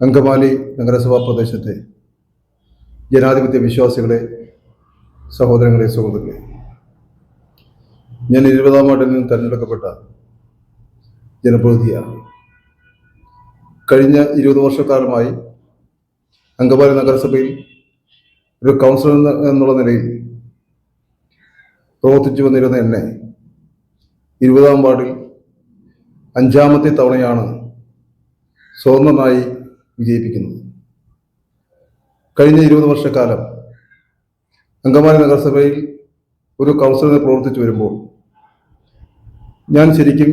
അങ്കമാലി നഗരസഭാ പ്രദേശത്തെ ജനാധിപത്യ വിശ്വാസികളെ സഹോദരങ്ങളെ സുഹൃത്തുക്കളെ. ഞാൻ ഇരുപതാം വാർഡിൽ നിന്ന് തിരഞ്ഞെടുക്കപ്പെട്ട ജനപ്രതിനിധിയാണ്. കഴിഞ്ഞ ഇരുപത് വർഷക്കാലമായി അങ്കമാലി നഗരസഭയിൽ ഒരു കൗൺസിലർ എന്നുള്ള നിലയിൽ പ്രവർത്തിച്ചു വന്നിരുന്ന എന്നെ ഇരുപതാം വാർഡിൽ അഞ്ചാമത്തെ തവണയാണ് സ്വതന്ത്രനായി വിജയിപ്പിക്കുന്നത് കഴിഞ്ഞ ഇരുപത് വർഷക്കാലം അങ്കമാലി നഗരസഭയിൽ ഒരു കൗൺസിലർ പ്രവർത്തിച്ചു വരുമ്പോൾ ഞാൻ ശരിക്കും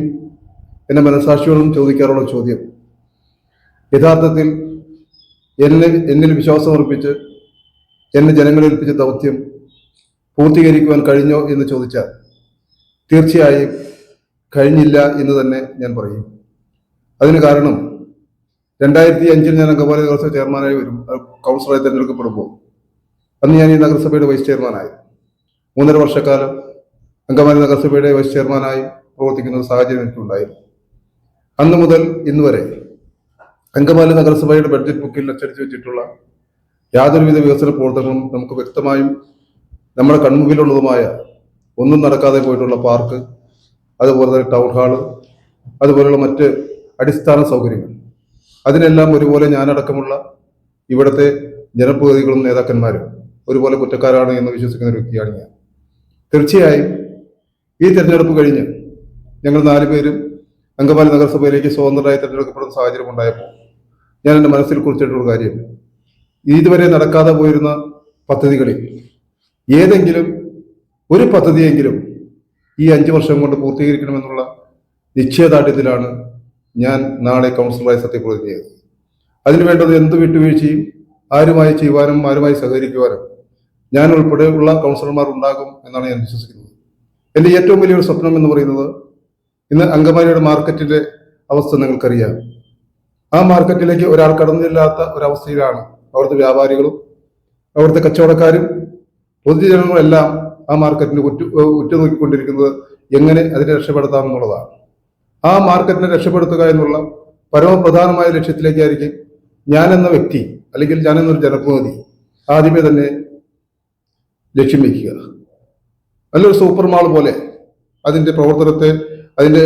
എന്റെ മനസാക്ഷിയോടും ചോദിക്കാറുള്ള ചോദ്യം യഥാർത്ഥത്തിൽ എന്നെ എന്നിൽ വിശ്വാസമർപ്പിച്ച് എന്നെ ജനങ്ങളെ ഏൽപ്പിച്ച ദൗത്യം പൂർത്തീകരിക്കുവാൻ കഴിഞ്ഞോ എന്ന് ചോദിച്ചാൽ തീർച്ചയായും കഴിഞ്ഞില്ല എന്ന് തന്നെ ഞാൻ പറയും. അതിന് കാരണം രണ്ടായിരത്തി അഞ്ചിൽ ഞാൻ അങ്കമാലി നഗരസഭ ചെയർമാനായി വരും. കൗൺസിലറായി തിരഞ്ഞെടുക്കപ്പെടുമ്പോൾ. അന്ന് ഞാൻ ഈ നഗരസഭയുടെ വൈസ് ചെയർമാനായി മൂന്നര വർഷക്കാലം അങ്കമാലി നഗരസഭയുടെ വൈസ് ചെയർമാനായി പ്രവർത്തിക്കുന്ന ഒരു സാഹചര്യം എനിക്കുണ്ടായിരുന്നു. അന്ന് മുതൽ ഇന്ന് വരെ അങ്കമാലി നഗരസഭയുടെ ബഡ്ജറ്റ് ബുക്കിൽ അച്ചടിച്ചു വെച്ചിട്ടുള്ള യാതൊരുവിധ വികസന പ്രവർത്തനങ്ങളും നമുക്ക് വ്യക്തമായും നമ്മുടെ കൺമുമ്പിലുള്ളതുമായ ഒന്നും നടക്കാതെ പോയിട്ടുള്ള പാർക്ക് അതുപോലെ തന്നെ ടൗൺ ഹാൾ അതുപോലെയുള്ള മറ്റ് അടിസ്ഥാന സൗകര്യങ്ങൾ. അതിനെല്ലാം ഒരുപോലെ ഞാനടക്കമുള്ള ഇവിടുത്തെ ജനപ്രതിനിധികളും നേതാക്കന്മാരും ഒരുപോലെ കുറ്റക്കാരാണ് എന്ന് വിശ്വസിക്കുന്ന ഒരു വ്യക്തിയാണ് ഞാൻ. തീർച്ചയായും ഈ തെരഞ്ഞെടുപ്പ് കഴിഞ്ഞ് ഞങ്ങൾ നാലുപേരും അങ്കമാലി നഗരസഭയിലേക്ക് സ്വതന്ത്രരായി തെരഞ്ഞെടുക്കപ്പെടുന്ന സാഹചര്യം ഉണ്ടായപ്പോൾ ഞാൻ എന്റെ മനസ്സിൽ കുറിച്ചിട്ടുള്ള കാര്യം. ഇതുവരെ നടക്കാതെ പോയിരുന്ന പദ്ധതികളിൽ ഏതെങ്കിലും ഒരു പദ്ധതിയെങ്കിലും ഈ അഞ്ച് വർഷം കൊണ്ട് പൂർത്തീകരിക്കണമെന്നുള്ള നിശ്ചയദാർഢ്യത്തിലാണ് ഞാൻ നാളെ കൗൺസിലറായി സത്യപ്രതിജ്ഞ ചെയ്തു. അതിനു വേണ്ടത് എന്ത് വിട്ടുവീഴ്ചയും ആരുമായി ചെയ്യുവാനും ആരുമായി സഹകരിക്കുവാനും ഞാൻ ഉൾപ്പെടെ ഉള്ള കൗൺസിലർമാർ ഉണ്ടാകും എന്നാണ് ഞാൻ വിശ്വസിക്കുന്നത്. എന്റെ ഏറ്റവും വലിയൊരു സ്വപ്നം എന്ന് പറയുന്നത് ഇന്ന് അങ്കമാലിയുടെ മാർക്കറ്റിന്റെ അവസ്ഥ നിങ്ങൾക്കറിയാം. ആ മാർക്കറ്റിലേക്ക് ഒരാൾ കടന്നില്ലാത്ത ഒരവസ്ഥയിലാണ് അവിടുത്തെ വ്യാപാരികളും അവിടുത്തെ കച്ചവടക്കാരും പൊതുജനങ്ങളും എല്ലാം ആ മാർക്കറ്റിന് ഉറ്റു ഉറ്റുനോക്കിക്കൊണ്ടിരിക്കുന്നത് എങ്ങനെ അതിനെ രക്ഷപ്പെടുത്താം എന്നുള്ളതാണ് ആ മാർക്കറ്റിനെ രക്ഷപ്പെടുത്തുക എന്നുള്ള പരമപ്രധാനമായ ലക്ഷ്യത്തിലേക്കായിരിക്കും ഞാൻ എന്ന വ്യക്തി അല്ലെങ്കിൽ ഞാൻ എന്നൊരു ജനപ്രതിനിധി ആദ്യമേ തന്നെ ലക്ഷ്യം വയ്ക്കുക. നല്ലൊരു സൂപ്പർ മാൾ പോലെ അതിന്റെ പ്രവർത്തനത്തെ അതിന്റെ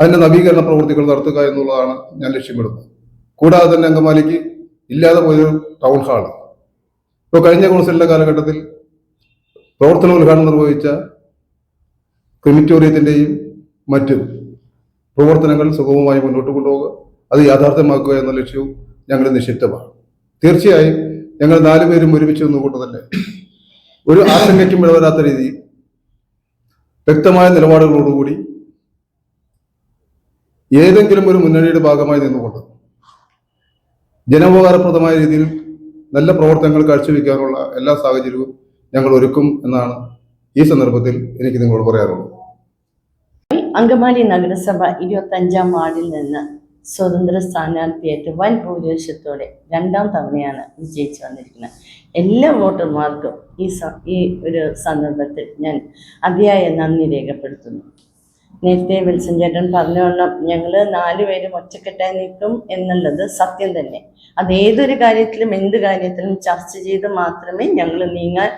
അതിന്റെ നവീകരണ പ്രവൃത്തികൾ നടത്തുക എന്നുള്ളതാണ് ഞാൻ ലക്ഷ്യമിടുന്നത്. കൂടാതെ തന്നെ അങ്കമാലിക്ക് ഇല്ലാതെ പോയൊരു ടൗൺ ഹാൾ. ഇപ്പോൾ കഴിഞ്ഞ കൗൺസിലിന്റെ കാലഘട്ടത്തിൽ പ്രവർത്തന ഉദ്ഘാടനം നിർവഹിച്ച ക്രിമിറ്റോറിയത്തിന്റെയും മറ്റും പ്രവർത്തനങ്ങൾ സുഗമമായി മുന്നോട്ട് കൊണ്ടുപോകുക അത് യാഥാർത്ഥ്യമാക്കുക എന്ന ലക്ഷ്യവും ഞങ്ങൾ നിശ്ചിതമാണ് തീർച്ചയായും ഞങ്ങൾ നാലുപേരും ഒരുമിച്ച് നിന്നുകൊണ്ട് തന്നെ ഒരു ആശങ്കയ്ക്കും ഇടവരാത്ത രീതിയിൽ വ്യക്തമായ നിലപാടുകളോടുകൂടി ഏതെങ്കിലും ഒരു മുന്നണിയുടെ ഭാഗമായി നിന്നുകൊണ്ട് ജനോപകാരപ്രദമായ രീതിയിൽ നല്ല പ്രവർത്തനങ്ങൾ കാഴ്ചവെക്കാനുള്ള എല്ലാ സാഹചര്യവും ഞങ്ങൾ ഒരുക്കും എന്നാണ് ഈ സന്ദർഭത്തിൽ എനിക്ക് നിങ്ങളോട് പറയാനുള്ളത്. അങ്കമാലി നഗരസഭ ഇരുപത്തഞ്ചാം വാർഡിൽ നിന്ന് സ്വതന്ത്ര സ്ഥാനാർത്ഥിയായിട്ട് വൻ ഭൂരിപക്ഷത്തോടെ രണ്ടാം തവണയാണ് വിജയിച്ചു വന്നിരിക്കുന്നത്. എല്ലാ വോട്ടർമാർക്കും ഈ ഈ ഒരു സന്ദർഭത്തിൽ ഞാൻ അതിയായ നന്ദി രേഖപ്പെടുത്തുന്നു. നേരത്തെ വിൽസൺ ചേട്ടൻ പറഞ്ഞോളം ഞങ്ങൾ നാലുപേരും ഒറ്റക്കെട്ടായി നിൽക്കും എന്നുള്ളത് സത്യം തന്നെ. അത് ഏതൊരു കാര്യത്തിലും എന്ത് കാര്യത്തിലും ചർച്ച ചെയ്ത് മാത്രമേ ഞങ്ങൾ നീങ്ങാൻ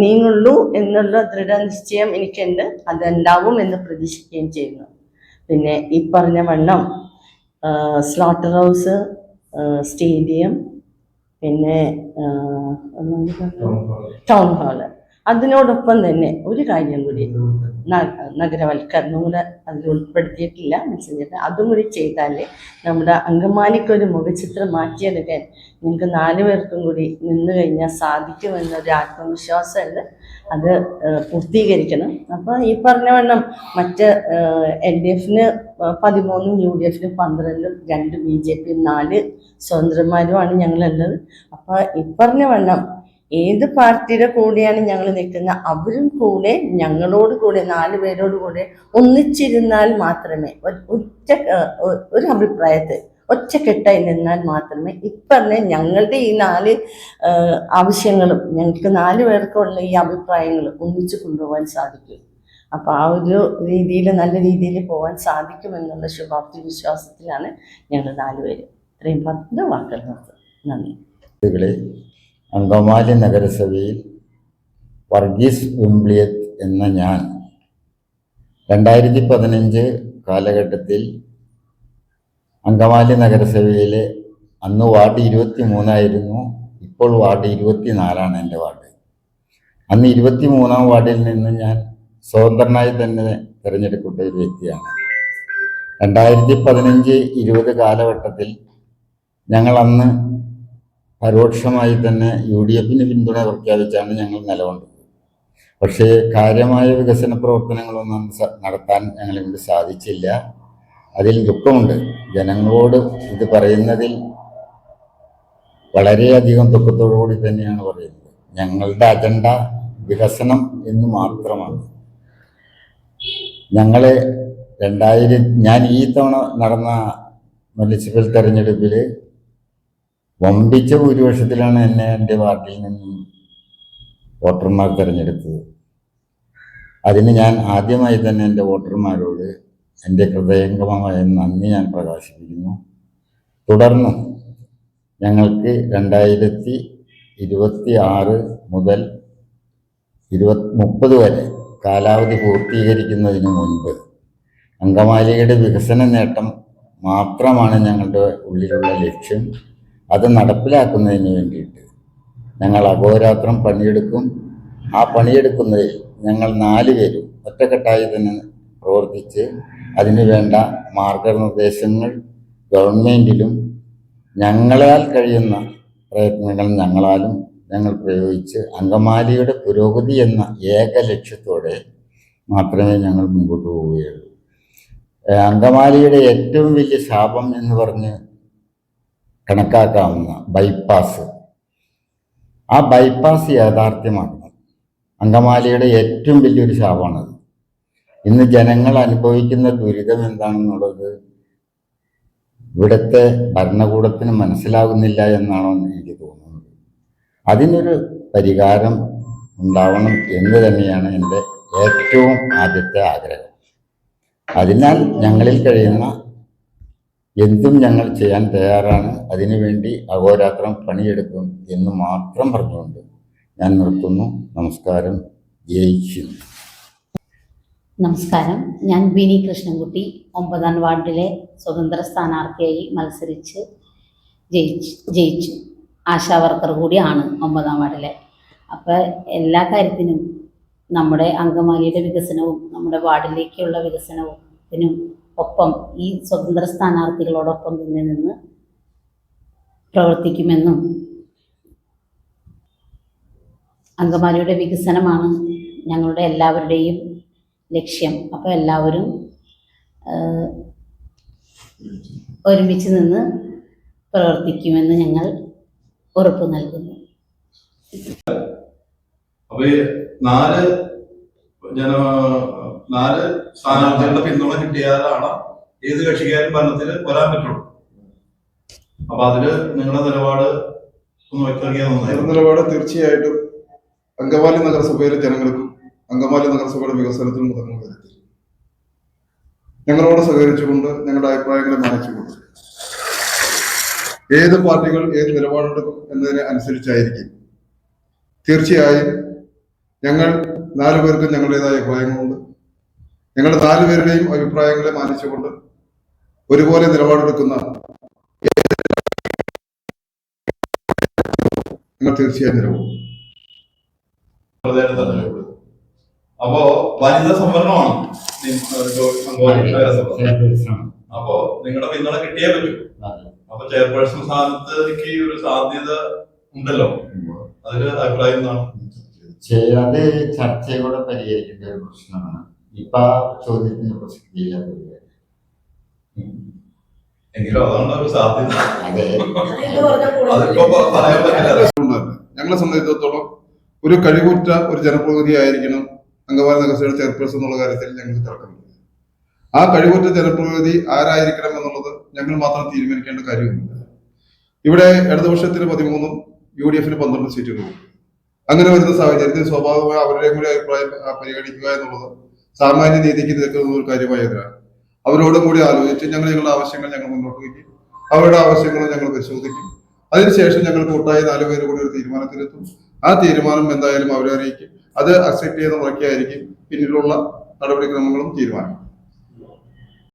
നീങ്ങുള്ളൂ എന്നുള്ള ദൃഢനിശ്ചയം എനിക്കുണ്ട്. അതുണ്ടാവും എന്ന് പ്രതീക്ഷിക്കുകയും ചെയ്യുന്നു. പിന്നെ ഈ പറഞ്ഞ വണ്ണം സ്ലോട്ടർ ഹൗസ് സ്റ്റേഡിയം പിന്നെ ടൗൺ ഹാൾ അതിനോടൊപ്പം തന്നെ ഒരു കാര്യം കൂടി നഗരവൽക്കരണം കൂടെ അതിൽ ഉൾപ്പെടുത്തിയിട്ടില്ല മെസ്സഞ്ചർ അതും കൂടി ചെയ്താൽ നമ്മുടെ അങ്കമാലിക്കൊരു മുഖചിത്രം മാറ്റിയെടുക്കാൻ നിങ്ങൾക്ക് നാല് പേർക്കും കൂടി നിന്ന് കഴിഞ്ഞാൽ സാധിക്കുമെന്നൊരു ആത്മവിശ്വാസമുണ്ട്. അത് പൂർത്തീകരിക്കണം. അപ്പോൾ ഈ പറഞ്ഞ വണ്ണം മറ്റ് എൽ ഡി എഫിന് പതിമൂന്നും യു ഡി എഫിന് പന്ത്രണ്ടും രണ്ട് ബി ജെ പി നാല് സ്വതന്ത്രന്മാരുമാണ് ഞങ്ങളുള്ളത്. അപ്പോൾ ഈ പറഞ്ഞ വണ്ണം ഏത് പാർട്ടിയുടെ കൂടെയാണ് ഞങ്ങൾ നിൽക്കുന്നത്? അവരും കൂടെ ഞങ്ങളോട് കൂടെ നാല് പേരോട് കൂടെ ഒന്നിച്ചിരുന്നാൽ മാത്രമേ ഒറ്റ ഒരു അഭിപ്രായത്തിൽ ഒറ്റക്കെട്ടായി നിന്നാൽ മാത്രമേ ഇപ്പറഞ്ഞ ഞങ്ങളുടെ ഈ നാല് ആവശ്യങ്ങളും ഞങ്ങൾക്ക് നാല് പേർക്കുള്ള ഈ അഭിപ്രായങ്ങൾ ഒന്നിച്ചു കൊണ്ടുപോകാൻ സാധിക്കും. അപ്പോൾ ആ ഒരു രീതിയിൽ നല്ല രീതിയിൽ പോകാൻ സാധിക്കുമെന്നുള്ള ശുഭാപ്തി വിശ്വാസത്തിലാണ് ഞങ്ങൾ നാലുപേര് ഇത്രയും പത്ത് വാക്കുകൾ. നന്ദി. അങ്കമാലി നഗരസഭയിൽ വർഗീസ് വിംബ്ലിയത്ത് എന്ന ഞാൻ രണ്ടായിരത്തി പതിനഞ്ച് കാലഘട്ടത്തിൽ അങ്കമാലി നഗരസഭയിലെ അന്ന് വാർഡ് ഇരുപത്തി മൂന്നായിരുന്നു ഇപ്പോൾ വാർഡ് ഇരുപത്തി നാലാണ് എന്റെ വാർഡ്. അന്ന് ഇരുപത്തി മൂന്നാം വാർഡിൽ നിന്ന് ഞാൻ സ്വതന്ത്രനായി തന്നെ തിരഞ്ഞെടുക്കപ്പെട്ട ഒരു വ്യക്തിയാണ്. രണ്ടായിരത്തി പതിനഞ്ച് ഇരുപത് കാലഘട്ടത്തിൽ ഞങ്ങൾ അന്ന് പരോക്ഷമായി തന്നെ യു ഡി എഫിന് പിന്തുണ പ്രഖ്യാപിച്ചാണ് ഞങ്ങൾ നിലകൊണ്ടത്. പക്ഷേ കാര്യമായ വികസന പ്രവർത്തനങ്ങളൊന്നും നടത്താൻ ഞങ്ങളെ കൊണ്ട് സാധിച്ചില്ല. അതിൽ ദുഃഖമുണ്ട്. ജനങ്ങളോട് ഇത് പറയുന്നതിൽ വളരെയധികം ദുഃഖത്തോടുകൂടി തന്നെയാണ് പറയുന്നത്. ഞങ്ങളുടെ അജണ്ട വികസനം എന്ന് മാത്രമാണ്. ഞങ്ങളെ രണ്ടായിരം ഞാൻ ഈ തവണ നടന്ന മുനിസിപ്പൽ തെരഞ്ഞെടുപ്പിൽ വമ്പിച്ച ഭൂരിപക്ഷത്തിലാണ് എന്നെ എന്റെ പാർട്ടിയിൽ നിന്നും വോട്ടർമാർ തിരഞ്ഞെടുത്തത്. അതിന് ഞാൻ ആദ്യമായി തന്നെ എന്റെ വോട്ടർമാരോട് എന്റെ ഹൃദയംഗമമായ നന്ദി ഞാൻ പ്രകാശിപ്പിക്കുന്നു. തുടർന്ന് ഞങ്ങൾക്ക് രണ്ടായിരത്തി ഇരുപത്തി ആറ് മുതൽ ഇരുപത് മുപ്പത് വരെ കാലാവധി പൂർത്തീകരിക്കുന്നതിന് മുൻപ് അങ്കമാലിയുടെ വികസന നേട്ടം മാത്രമാണ് ഞങ്ങളുടെ ഉള്ളിലുള്ള ലക്ഷ്യം. അത് നടപ്പിലാക്കുന്നതിന് വേണ്ടിയിട്ട്. ഞങ്ങൾ അഹോരാത്രം പണിയെടുക്കും. ആ പണിയെടുക്കുന്നതിൽ ഞങ്ങൾ നാല് പേരും ഒറ്റക്കെട്ടായി തന്നെ പ്രവർത്തിച്ച് അതിനു വേണ്ട മാർഗനിർദ്ദേശങ്ങൾ ഗവൺമെന്റിലും ഞങ്ങളാൽ കഴിയുന്ന പ്രയത്നങ്ങൾ ഞങ്ങളാലും ഞങ്ങൾ പ്രയോഗിച്ച് അങ്കമാലിയുടെ പുരോഗതി എന്ന ഏക ലക്ഷ്യത്തോടെ മാത്രമേ ഞങ്ങൾ മുൻപോട്ട് പോവുകയുള്ളൂ. അങ്കമാലിയുടെ ഏറ്റവും വലിയ ശാപം എന്ന് പറഞ്ഞ് കണക്കാക്കാവുന്ന ബൈപ്പാസ് ആ ബൈപ്പാസ് യാഥാർത്ഥ്യമാണ് അങ്കമാലിയുടെ ഏറ്റവും വലിയൊരു ശാപമാണത്. ഇന്ന് ജനങ്ങൾ അനുഭവിക്കുന്ന ദുരിതം എന്താണെന്നുള്ളത് ഇവിടുത്തെ ഭരണകൂടത്തിന് മനസ്സിലാകുന്നില്ല എന്നാണോ എന്ന് എനിക്ക് തോന്നുന്നത്. അതിനൊരു പരിഹാരം ഉണ്ടാവണം എന്ന് തന്നെയാണ് എന്റെ ഏറ്റവും ആദ്യത്തെ ആഗ്രഹം. അതിനാൽ ഞങ്ങളിൽ കഴിയുന്ന എന്തും ഞങ്ങൾ ചെയ്യാൻ തയ്യാറാണ്. അതിനുവേണ്ടി അഹോരാത്രം പണിയെടുക്കും എന്ന് മാത്രം പറഞ്ഞുകൊണ്ട് ഞാൻ നിർത്തുന്നു. നമസ്കാരം. ജയിച്ചു നമസ്കാരം. ഞാൻ ബിനി കൃഷ്ണൻകുട്ടി ഒമ്പതാം വാർഡിലെ സ്വതന്ത്ര സ്ഥാനാർത്ഥിയായി മത്സരിച്ച് ജയിച്ചു ജയിച്ചു. ആശാ വർക്കർ കൂടിയാണ് ഒമ്പതാം വാർഡിലെ. അപ്പോൾ എല്ലാ കാര്യത്തിനും നമ്മുടെ അങ്കമാലിയുടെ വികസനവും നമ്മുടെ വാർഡിലേക്കുള്ള വികസനത്തിനും ഒപ്പം ഈ സ്വതന്ത്ര സ്ഥാനാർത്ഥികളോടൊപ്പം തന്നെ നിന്ന് പ്രവർത്തിക്കുമെന്നും അങ്കമാലിയുടെ വികസനമാണ് ഞങ്ങളുടെ എല്ലാവരുടെയും ലക്ഷ്യം. അപ്പോൾ എല്ലാവരും ഒരുമിച്ച് നിന്ന് പ്രവർത്തിക്കുമെന്ന് ഞങ്ങൾ ഉറപ്പ് നൽകുന്നു. നാല് ജന നാല് സ്ഥാനാർത്ഥികളുടെ പിന്തുണ കിട്ടിയാലാണ് ഏത് കക്ഷിക്കാരും ഭരണത്തിൽ വരാൻ പറ്റുള്ളൂ. അപ്പൊ അതിൽ നിങ്ങളുടെ നിലപാട് ഒന്ന് വ്യക്തമാക്കിയാൽ നിലപാട് തീർച്ചയായിട്ടും അങ്കമാലി നഗരസഭയിലെ ജനങ്ങൾക്കും അങ്കമാലി നഗരസഭയുടെ വികസനത്തിനും മുതൽ വരുത്തി ഞങ്ങളോട് സഹകരിച്ചുകൊണ്ട് ഞങ്ങളുടെ അഭിപ്രായങ്ങളെ മാനിച്ചുകൊണ്ട്. ഏത് പാർട്ടികൾ ഏത് നിലപാടെടുക്കും എന്നതിനെ അനുസരിച്ചായിരിക്കും. തീർച്ചയായും ഞങ്ങൾ നാലു പേർക്കും ഞങ്ങളുടേതായ അഭിപ്രായങ്ങളുണ്ട്. ഞങ്ങളുടെ നാലു പേരുടെയും അഭിപ്രായങ്ങളെ മാനിച്ചുകൊണ്ട് ഒരുപോലെ നിലപാടെടുക്കുന്ന നിങ്ങൾ തീർച്ചയായും നിലകൊള്ളും. അപ്പോ വനിതാ സംവരണമാണ് അപ്പോ നിങ്ങളുടെ പിന്തുണ കിട്ടിയേ പറ്റൂ. അപ്പൊ ചെയർപേഴ്സൺ സ്ഥാനത്തേക്ക് ഒരു സാധ്യത ഉണ്ടല്ലോ. അതിൽ അഭിപ്രായം എന്താണ്? അത് ചർച്ചയിലൂടെ പരിഹരിക്കേണ്ട ഒരു പ്രശ്നമാണ്. ഇപ്പൊ ആ ചോദ്യത്തിനെ ഒരു കാര്യം. എങ്കിലും സാധ്യത. അതെ. ഞങ്ങളെ സംബന്ധിച്ചിടത്തോളം ഒരു കഴിവുറ്റ ഒരു ജനപ്രതിനിധി ആയിരിക്കണം അംഗവാല നഗരസഭയുടെ ചെയർപേഴ്സൺ എന്നുള്ള കാര്യത്തിൽ ഞങ്ങൾ തർക്കമില്ല. ആ കഴിവുറ്റ ജനപ്രതിനിധി ആരായിരിക്കണം എന്നുള്ളത് ഞങ്ങൾ മാത്രം തീരുമാനിക്കേണ്ട കാര്യമൊന്നുമില്ല ഇവിടെ ഇടതുപക്ഷത്തിന് പതിമൂന്നും യു ഡി എഫിന് പന്ത്രണ്ട് സീറ്റുകളും അങ്ങനെ വരുന്ന സാഹചര്യത്തിൽ സ്വാഭാവികമായി അവരുടെയും കൂടി അഭിപ്രായം പരിഗണിക്കുക എന്നുള്ളത് സാമാന്യ നീതിക്ക് നിൽക്കുന്ന ഒരു കാര്യമായതിനാൽ അവരോടും കൂടി ആലോചിച്ച് ഞങ്ങൾ ഞങ്ങളുടെ ആവശ്യങ്ങൾ ഞങ്ങൾ മുന്നോട്ട് വയ്ക്കും. അവരുടെ ആവശ്യങ്ങളും ഞങ്ങൾ പരിശോധിക്കും. അതിനുശേഷം ഞങ്ങൾ കൂട്ടായി നാല് പേര് കൂടി ഒരു തീരുമാനത്തിലെത്തും. ആ തീരുമാനം എന്തായാലും അവരെ അറിയിക്കും. അത് അക്സെപ്റ്റ് ചെയ്ത് മുറയ്ക്കായിരിക്കും പിന്നിലുള്ള നടപടിക്രമങ്ങളും തീരുമാനം